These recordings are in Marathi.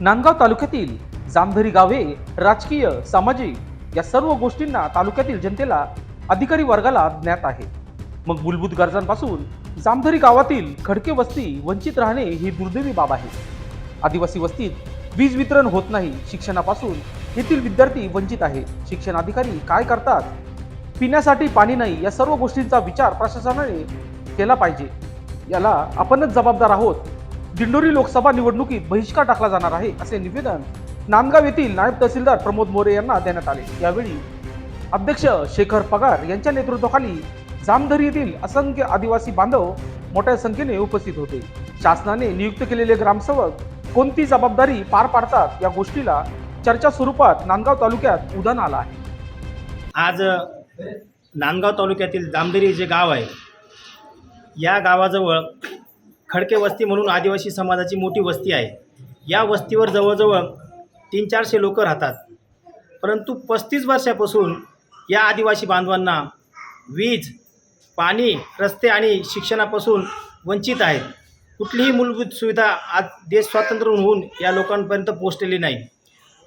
नांदगाव तालुक्यातील जामधरी गावे राजकीय सामाजिक या सर्व गोष्टींना तालुक्यातील जनतेला अधिकारी वर्गाला ज्ञात आहे. मग मूलभूत गरजांपासून जामधरी गावातील खडके वस्ती वंचित राहणे ही दुर्दैवी बाब आहे. आदिवासी वस्तीत वीज वितरण होत नाही शिक्षणापासून येथील विद्यार्थी वंचित आहे. शिक्षण अधिकारी काय करतात? पिण्यासाठी पाणी नाही या सर्व गोष्टींचा विचार प्रशासनाने केला पाहिजे. याला आपणच जबाबदार आहोत दिंडोरी लोकसभा निवडणुकीत बहिष्कार टाकला जाणार आहे असे निवेदन नांदगाव येथील नायब तहसीलदार प्रमोद मोरे यांना देण्यात आले. यावेळी अध्यक्ष शेखर पगार यांच्या नेतृत्वाखाली जामधरी येथील असंख्य आदिवासी बांधव मोठ्या संख्येने उपस्थित होते. शासनाने नियुक्त केलेले ग्रामसेवक कोणती जबाबदारी पार पाडतात या गोष्टीला चर्चा स्वरूपात नांदगाव तालुक्यात उदाहरण आलं आहे. आज नांदगाव तालुक्यातील जामदरी जे गाव आहे या गावाजवळ खडके वस्ती म्हणून आदिवासी समाजाची मोठी वस्ती आहे. या वस्तीवर जवळजवळ तीन चारशे लोकं राहतात. परंतु पस्तीस वर्षापासून या आदिवासी बांधवांना वीज पाणी रस्ते आणि शिक्षणापासून वंचित आहेत. कुठलीही मूलभूत सुविधा आज देश स्वातंत्र्य होऊन या लोकांपर्यंत पोहोचलेली नाही.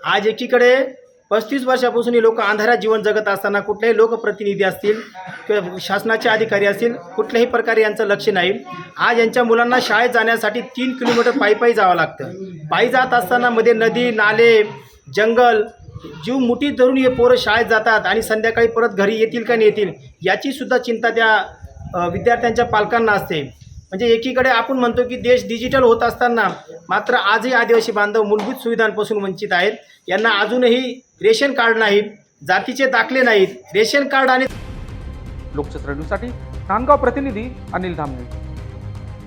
आज एकीकडे पस्तीस वर्षापासून ही लोक अंधारात जीवन जगत असताना कुठलेही लोकप्रतिनिधी असतील किंवा शासनाचे अधिकारी असतील कुठल्याही प्रकारे यांचं लक्ष नाही. आज यांच्या मुलांना शाळेत जाण्यासाठी तीन किलोमीटर पायी पायी जावं लागतं. पायी जात असताना मध्ये नदी नाले जंगल जीव मुठीत धरून हे पोरं शाळेत जातात आणि संध्याकाळी परत घरी येतील का नाही येतील याचीसुद्धा चिंता त्या विद्यार्थ्यांच्या पालकांना असते. म्हणजे एकीकडे आपण म्हणतो की देश डिजिटल होत असताना मात्र आजही आदिवासी बांधव मूलभूत सुविधांपासून वंचित आहेत. यांना अजूनही रेशन कार्ड नाहीत जातीचे दाखले नाहीत. रेशन कार्ड आणि लोकचित्र न्यूजसाठी नांदगाव प्रतिनिधी अनिल धामणे.